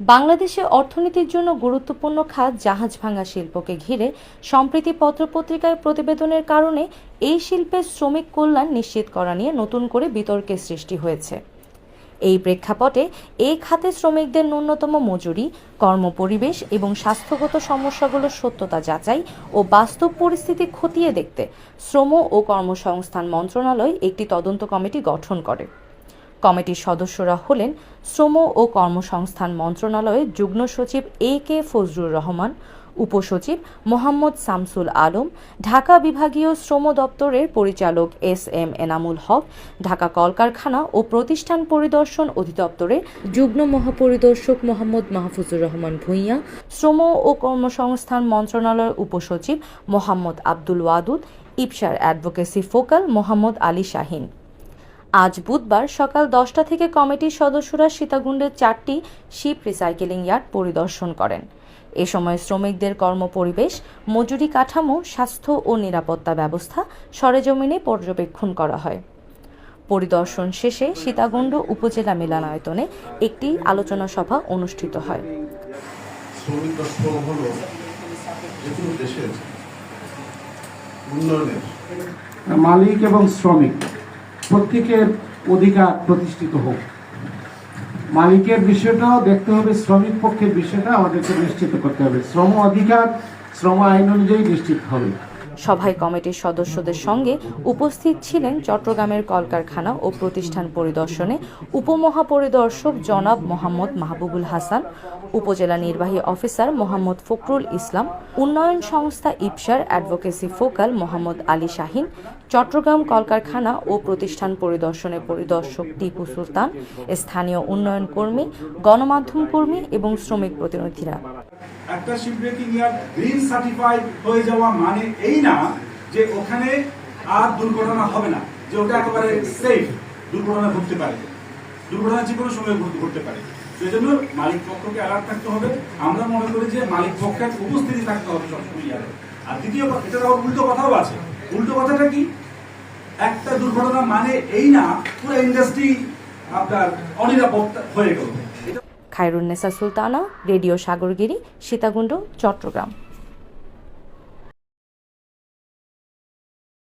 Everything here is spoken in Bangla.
বাংলাদেশে অর্থনীতির জন্য গুরুত্বপূর্ণ খাত জাহাজ ভাঙা শিল্পকে ঘিরে। সম্প্রতি পত্রপত্রিকায় প্রতিবেদনের কারণে এই শিল্পের শ্রমিক কল্যাণ নিশ্চিত করা নিয়ে নতুন করে বিতর্কের সৃষ্টি হয়েছে। এই প্রেক্ষাপটে এই খাতে শ্রমিকদের ন্যূনতম মজুরি, কর্মপরিবেশ এবং স্বাস্থ্যগত সমস্যাগুলোর সত্যতা যাচাই ও বাস্তব পরিস্থিতি খতিয়ে দেখতে শ্রম ও কর্মসংস্থান মন্ত্রণালয় একটি তদন্ত কমিটি গঠন করে। কমিটির সদস্যরা হলেন শ্রম ও কর্মসংস্থান মন্ত্রণালয়ের যুগ্ম সচিব এ কে ফজলুর রহমান, উপসচিব মোহাম্মদ শামসুল আলম, ঢাকা বিভাগীয় শ্রম দপ্তরের পরিচালক এস এম এনামুল হক, ঢাকা কলকারখানা ও প্রতিষ্ঠান পরিদর্শন অধিদপ্তরের যুগ্ম মহাপরিদর্শক মোহাম্মদ মাহফুজুর রহমান ভূঁইয়া, শ্রম ও কর্মসংস্থান মন্ত্রণালয়ের উপসচিব মোহাম্মদ আব্দুল ওয়াদুদ ইপসার অ্যাডভোকেসি ফোকাল মোহাম্মদ আলী শাহিন। আজ বুধবার সকাল দশটা থেকে কমিটির সদস্যরা সীতাকুণ্ডের চারটি শিপ রিসাইকেলিং ইয়ার্ড পরিদর্শন করেন। এ সময় শ্রমিকদের কর্মপরিবেশ মজুরি কাঠামো স্বাস্থ্য ও নিরাপত্তা ব্যবস্থা সরেজমিনে পর্যবেক্ষণ করা হয়। পরিদর্শন শেষে সীতাকুণ্ড উপজেলা মিলনায়তনে একটি আলোচনা সভা অনুষ্ঠিত হয়। মালিক এবং শ্রমিক প্রত্যেকের অধিকার প্রতিষ্ঠিত হোক। মালিকের বিষয়টাও দেখতে হবে, শ্রমিক পক্ষের বিষয়টা আমাদেরকে নিশ্চিত করতে হবে। শ্রম অধিকার, শ্রম আইন অনুযায়ী নিশ্চিত হবে। সভায় কমিটির সদস্যদের সঙ্গে উপস্থিত ছিলেন চট্টগ্রামের কলকারখানা ও প্রতিষ্ঠান পরিদর্শনে উপমহাপরিদর্শক জনাব মোহাম্মদ মাহবুবুল হাসান, উপজেলা নির্বাহী অফিসার মোহাম্মদ ফখরুল ইসলাম, উন্নয়ন সংস্থা ইপসার অ্যাডভোকেসি ফোকাল মোহাম্মদ আলী শাহিন চট্টগ্রাম কলকারখানা ও প্রতিষ্ঠান পরিদর্শনে পরিদর্শক টিপু সুলতান, স্থানীয় উন্নয়ন কর্মী, গণমাধ্যম কর্মী এবং শ্রমিক প্রতিনিধিরা। একটা গ্রিন হয়ে যাওয়া মানে এই না যে ওখানে আর দুর্ঘটনা হবে না, যে ওটা একেবারে সেফ দুর্ঘটনা ঘটতে পারে। দুর্ঘটনা যে কোনো সময় ঘটতে পারে। মালিক পক্ষকে অ্যালার্ট থাকতে হবে। আমরা মনে করি যে মালিক পক্ষের উপস্থিতি থাকতে হবে সবসময় আর দ্বিতীয় এটা উল্টো কথাও আছে। উল্টো কথাটা কি? একটা দুর্ঘটনা মানে এই না, পুরো ইন্ডাস্ট্রি আপনার অনিরাপদ হয়ে গেল। খায়রুন খায়রুন্নেসা সুলতানা, রেডিও সাগরগিরি, সীতাকুণ্ড, চট্টগ্রাম।